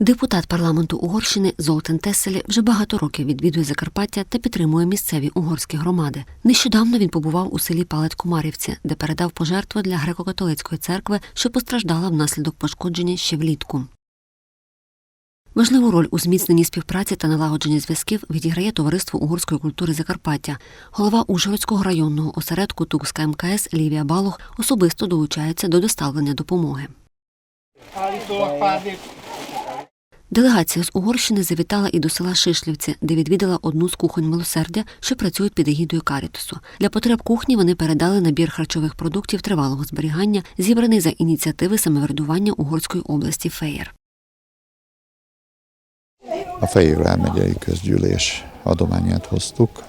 Депутат парламенту Угорщини Золтан Теселі вже багато років відвідує Закарпаття та підтримує місцеві угорські громади. Нещодавно він побував у селі Палець Кумарівці, де передав пожертви для греко-католицької церкви, що постраждала внаслідок пошкодження ще влітку. Важливу роль у зміцненні співпраці та налагодженні зв'язків відіграє товариство угорської культури Закарпаття. Голова Ужгородського районного осередку Тукська МКС Лівія Балух особисто долучається до доставлення допомоги. Делегація з Угорщини завітала і до села Шишлівці, де відвідала одну з кухонь милосердя, що працюють під егідою Карітусу. Для потреб кухні вони передали набір харчових продуктів тривалого зберігання, зібраний за ініціативи самоврядування Угорської області Феєр. A Fejér megyei közgyűlés adományát hoztuk,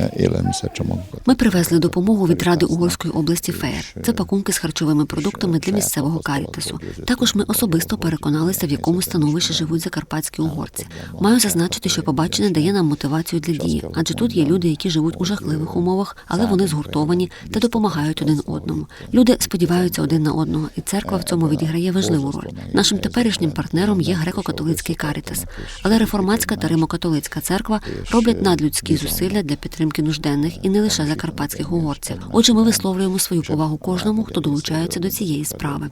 élelmiszercsomagokat. Ми привезли допомогу від Ради Угорської області Феєр. Це пакунки з харчовими продуктами для місцевого карітасу. Також ми особисто переконалися, в якому становищі живуть закарпатські угорці. Маю зазначити, що побачене дає нам мотивацію для дії, адже тут є люди, які живуть у жахливих умовах, але вони згуртовані та допомагають один одному. Люди сподіваються один на одного, і церква в цьому відіграє важливу роль. Нашим теперішнім партнером є греко-католицький карітас, але реформатська та римо-католицька церква роблять надлюдські зусилля для підтримки нужденних і не лише закарпатських угорців. Отже, ми висловлюємо свою повагу кожному, хто долучається до цієї справи.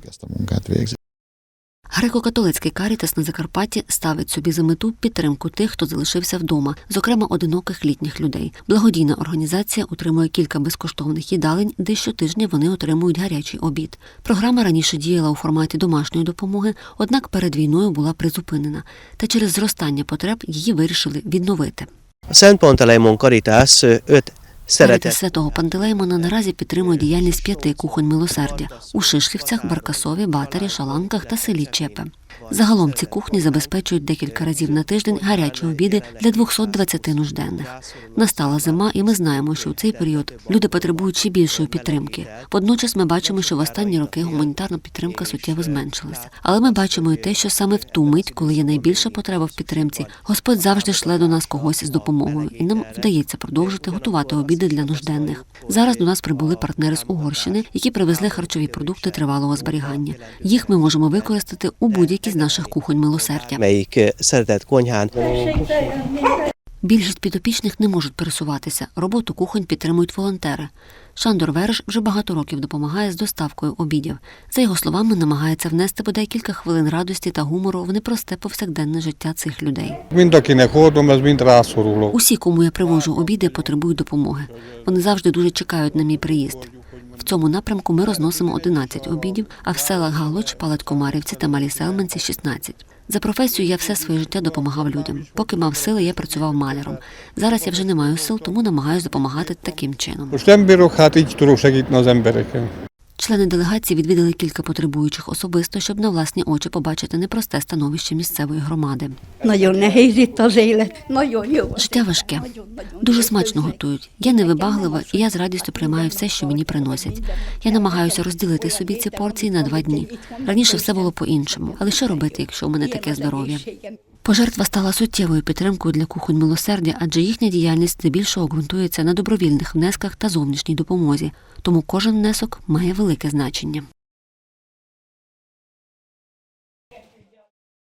Греко-католицький карітас на Закарпатті ставить собі за мету підтримку тих, хто залишився вдома, зокрема одиноких літніх людей. Благодійна організація утримує кілька безкоштовних їдалень, де щотижня вони отримують гарячий обід. Програма раніше діяла у форматі домашньої допомоги, однак перед війною була призупинена, та через зростання потреб її вирішили відновити. Szent Panteleimon Karitás ö, öt szeretett святого Пантелеймона наразі підтримує діяльність п'яти кухонь милосердя у Шишлівцях, Баркасові, Батарі, Шаланках та селі Чепе. Загалом ці кухні забезпечують декілька разів на тиждень гарячі обіди для 220 нужденних. Настала зима, і ми знаємо, що у цей період люди потребують ще більшої підтримки. Водночас ми бачимо, що в останні роки гуманітарна підтримка суттєво зменшилася. Але ми бачимо і те, що саме в ту мить, коли є найбільша потреба в підтримці, Господь завжди шле до нас когось з допомогою, і нам вдається продовжити готувати обіди для нужденних. Зараз до нас прибули партнери з Угорщини, які привезли харчові продукти тривалого зберігання. Їх ми можемо використати у будь-якій з наших кухонь милосердя. szeretett Більшість підопічних не можуть пересуватися. Роботу кухонь підтримують волонтери. Шандор Вереш вже багато років допомагає з доставкою обідів. За його словами, намагається внести бодай кілька хвилин радості та гумору в непросте повсякденне життя цих людей. Mind akinek hordom, az mind rászoruló. Усі, кому я привожу обіди, потребують допомоги. Вони завжди дуже чекають на мій приїзд. В цьому напрямку ми розносимо 11 обідів, а в селах Галоч, Палаткомарівці та Малі Селменці 16. За професію я все своє життя допомагав людям. Поки мав сили, я працював маляром. Зараз я вже не маю сил, тому намагаюся допомагати таким чином. Члени делегації відвідали кілька потребуючих особисто, щоб на власні очі побачити непросте становище місцевої громади. Життя важке. Дуже смачно готують. Я невибаглива, і я з радістю приймаю все, що мені приносять. Я намагаюся розділити собі ці порції на два дні. Раніше все було по-іншому. Але що робити, якщо у мене таке здоров'я? Пожертва стала суттєвою підтримкою для кухонь милосердя, адже їхня діяльність здебільшого ґрунтується на добровільних внесках та зовнішній допомозі. Тому кожен внесок має велике значення.